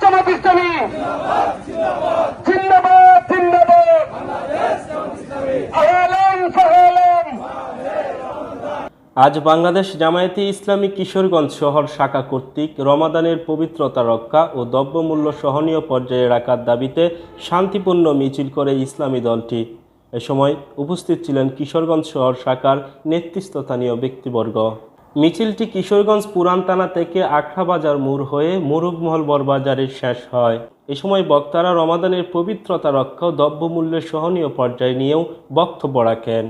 জামাত ইসলামী। জিন্দাবাদ জিন্দাবাদ। আজ বাংলাদেশ জামায়াতে ইসলামী কিশোরগঞ্জ শহর শাখা কর্তৃক রমাদানের পবিত্রতা রক্ষা ও দ্রব্যমূল্য সহনীয় পর্যায়ে রাখার দাবিতে শান্তিপূর্ণ মিছিল করে ইসলামী দলটি। এ সময় উপস্থিত ছিলেন কিশোরগঞ্জ শহর শাখার নেতৃস্থানীয় ব্যক্তিবর্গ। মিছিলটি কিশোরগঞ্জ পুরানতানা থেকে আখড়াবাজার মোড় হয়ে মুরুগমহল বরবাজারে শেষ হয়। এ সময় বক্তারা রমাদানের পবিত্রতা রক্ষা ও দ্রব্যমূল্যের সহনীয় পর্যায় নিয়েও বক্তব্য রাখেন।